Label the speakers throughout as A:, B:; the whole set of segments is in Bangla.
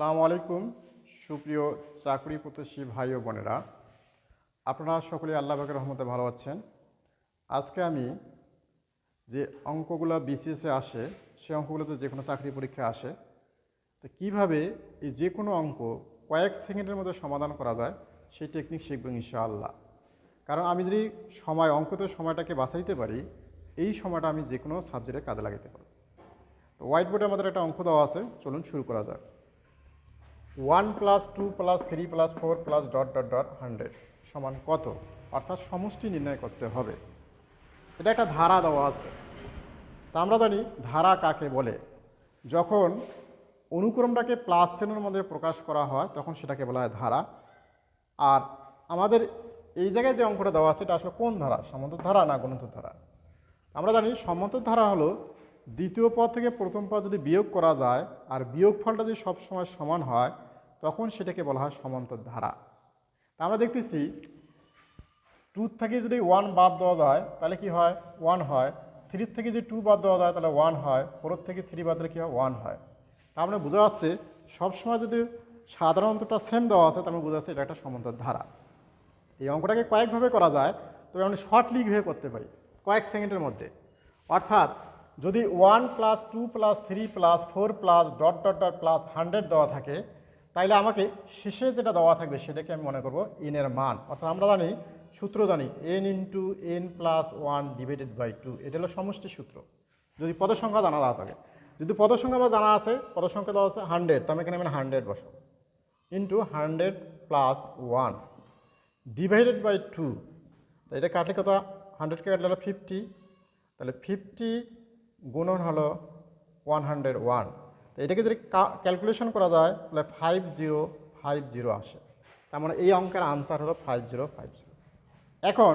A: আসসালামু আলাইকুম। সুপ্রিয় চাকরি প্রত্যাশী ভাই ও বোনেরা, আপনারা সকলে আল্লাহ বাকের রহমতে ভালো আছেন। আজকে আমি যে অঙ্কগুলো বিসিএসে আসে সেই অঙ্কগুলোতে যে কোনো চাকরি পরীক্ষা আসে, তো কীভাবে এই যে কোনো অঙ্ক কয়েক সেকেন্ডের মধ্যে সমাধান করা যায়, সেই টেকনিক শিখব ইনশাআল্লাহ। কারণ আমি যদি সময়, অঙ্কতে সময়টাকে বাঁচাইতে পারি, এই সময়টা আমি যে কোনো সাবজেক্টে কাজে লাগাতে পারি তো হোয়াইট বোর্ডে আমাদের একটা অঙ্ক দেওয়া আছে, চলুন শুরু করা যাক। One plus two plus three plus four plus dot dot dot hundred সমান কত? অর্থাৎ সমষ্টি নির্ণয় করতে হবে। এটা একটা ধারা দেওয়া আছে। তা আমরা জানি ধারা কাকে বলে। যখন অনুক্রমটাকে প্লাস চেনের মধ্যে প্রকাশ করা হয়, তখন সেটাকে বলা হয় ধারা। আর আমাদের এই জায়গায় যে অঙ্কটা দেওয়া আছে, এটা আসলে কোন ধারা? সমান্তর ধারা না গণন্তর ধারা? আমরা জানি সমান্তর ধারা হলো দ্বিতীয় পদ থেকে প্রথম পদ যদি বিয়োগ করা যায় আর বিয়োগ ফলটা যদি সবসময় সমান হয়, তখন সেটাকে বলা হয় সমান্তর ধারা। তা আমরা দেখতেছি টু থেকে যদি ওয়ান বাদ দেওয়া যায়, তাহলে কি হয়? ওয়ান হয়। থ্রির থেকে যদি টু বাদ দেওয়া যায়, তাহলে ওয়ান হয়। ফোর থেকে থ্রি বাদ দিলে কী হয়? ওয়ান হয়। তার মানে বোঝা যাচ্ছে সবসময় যদি সাধারণতটা সেম দেওয়া আছে তার মানে বোঝা যাচ্ছে এটা একটা সমান্তর ধারা। এই অঙ্কটাকে কয়েকভাবে করা যায়, তবে আমরা শর্টলি ভেবে করতে পারি, কয়েক সেকেন্ডের মধ্যে। অর্থাৎ যদি one plus two plus three plus four plus dot dot dot plus hundred দেওয়া থাকে, তাইলে আমাকে শেষে যেটা দেওয়া থাকবে সেটাকে আমি মনে করব এনের মান। অর্থাৎ আমরা জানি, সূত্র জানি n into n plus one divided by two এটা হলো সমষ্টি সূত্র। যদি পদের সংখ্যা জানা দেওয়া থাকে। যদি পদের সংখ্যা আমার জানা আছে, পদের সংখ্যা দেওয়া আছে হান্ড্রেড তো আমি এখানে মানে হান্ড্রেড বসাবো। Into hundred plus one divided by two এটা কাটলে কত? হান্ড্রেডকে কাটলে হলো ফিফটি তাহলে ফিফটি গুণন হলো ওয়ান হান্ড্রেড ওয়ান তো এটাকে যদি ক্যালকুলেশন করা যায়, তাহলে ফাইভ জিরো ফাইভ জিরো আসে। তার মানে এই অঙ্কের আনসার হলো ফাইভ জিরো ফাইভ জিরো এখন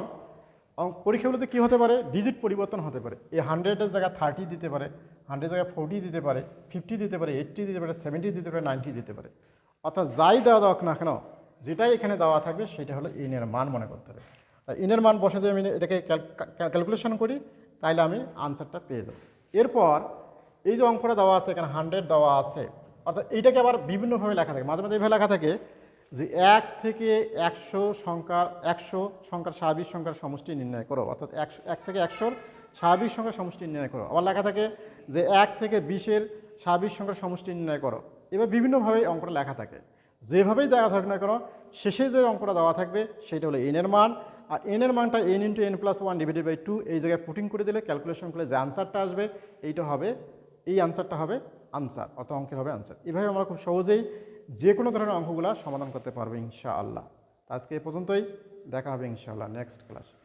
A: পরীক্ষাগুলোতে কী হতে পারে? ডিজিট পরিবর্তন হতে পারে। এই হান্ড্রেডের জায়গায় থার্টি দিতে পারে হান্ড্রেড জায়গায় ফোরটি দিতে পারে ফিফটি দিতে পারে এইট্টি দিতে পারে সেভেন্টি দিতে পারে নাইনটি দিতে পারে। অর্থাৎ যাই দেওয়া দেওয়া না কেন, যেটাই এখানে দেওয়া থাকবে, সেটা হলো ইনের মান মনে করতে হবে। ইনের মান বসে যে আমি এটাকে ক্যালকুলেশন করি, তাইলে আমি আনসারটা পেয়ে যাব। এরপর এই যে অঙ্কটা দেওয়া আছে, এখানে হান্ড্রেড দেওয়া আছে, অর্থাৎ এইটাকে আবার বিভিন্নভাবে লেখা থাকে। মাঝে মাঝে এইভাবে লেখা থাকে যে এক থেকে একশো সংখ্যার একশো সংখ্যার স্বাভাবিক সংখ্যার সমষ্টি নির্ণয় করো, অর্থাৎ একশো, এক থেকে একশোর স্বাভাবিক সংখ্যার সমষ্টি নির্ণয় করো। আবার লেখা থাকে যে এক থেকে বিশের স্বাভাবিক সংখ্যার সমষ্টি নির্ণয় করো। এবার বিভিন্নভাবে অঙ্কটা লেখা থাকে। যেভাবেই দেখা থাক না কেন, শেষে যে অঙ্কটা দেওয়া থাকবে, সেটা হলো এনের মান আর এন এর মানটা n into n plus one divided by two এই জায়গায় পুটিং করে দিলে ক্যালকুলেশন করলে যে আনসারটা আসবে, এইটা হবে, এই আনসারটা হবে আনসার অত অঙ্কের হবে আনসার এভাবে আমরা খুব সহজেই যে কোনো ধরনের অঙ্কগুলো সমাধান করতে পারব ইনশাআল্লাহ। আজকে এ পর্যন্তই, দেখা হবে ইনশাআল্লাহ নেক্সট ক্লাসে